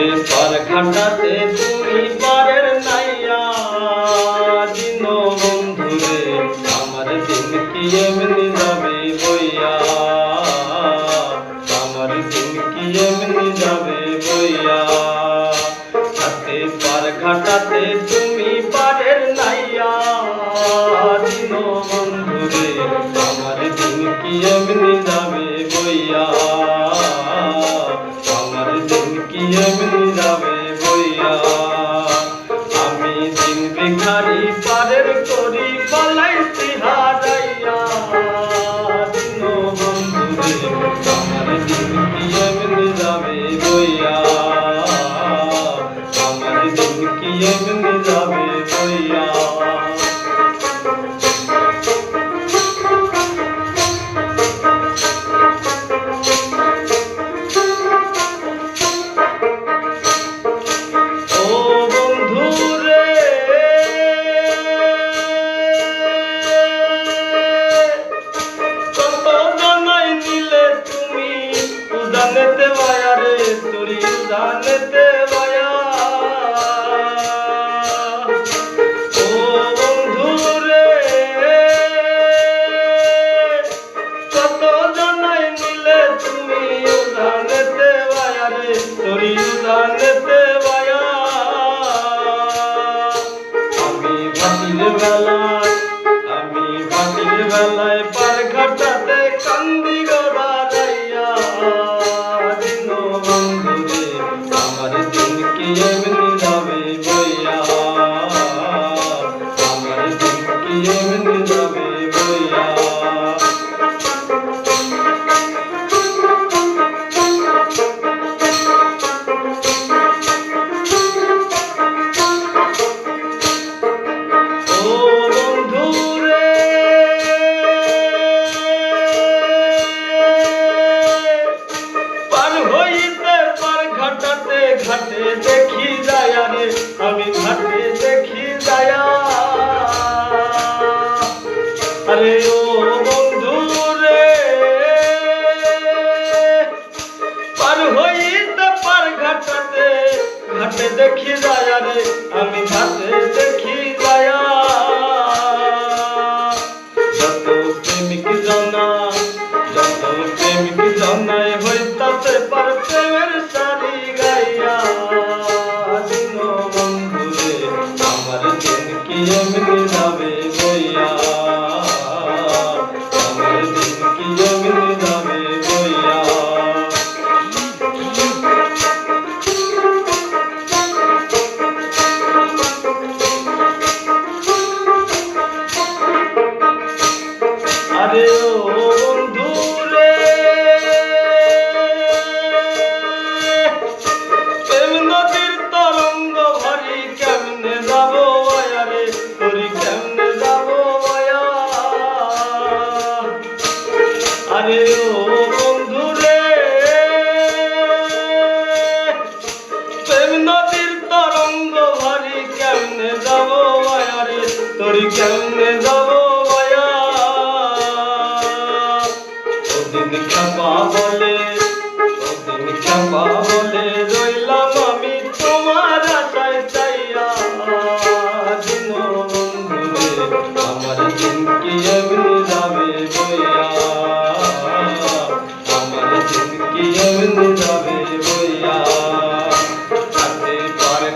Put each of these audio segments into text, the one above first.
হাতে পার ঘাটাতে তুমি পারের নাইয়া। দিন বন্ধুরে, আমার দিন কি এমনি যাবে বইয়া? আমার দিন কি এমনি যাবে বইয়া? হাতে পার ঘাটাতে ভিখারি করি বলাই তিহারাইয়া বন্ধুরে আমার যাবে বইয়া বেলায় পার ঘাটাতে কান্দি ঘাটে দেখি যায় রে আমি ঘাটে দেখি যায় যত প্রেমিক জানা, যত প্রেমিক জানায় হইতাছে পার প্রেমের আমার দিন কি এমনি বন্ধুরে। প্রেম নদীর তরঙ্গ ভারি কেমনে যাব আয়ারে তোরি কেমনে যাব আয়া দিন খাপা বলে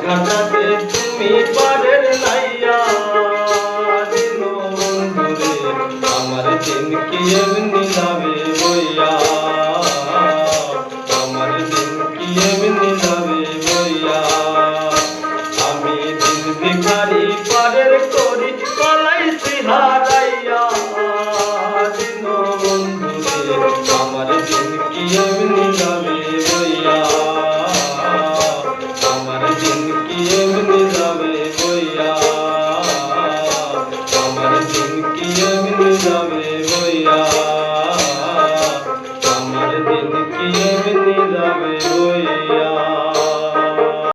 ঘটাতে তুমি love it.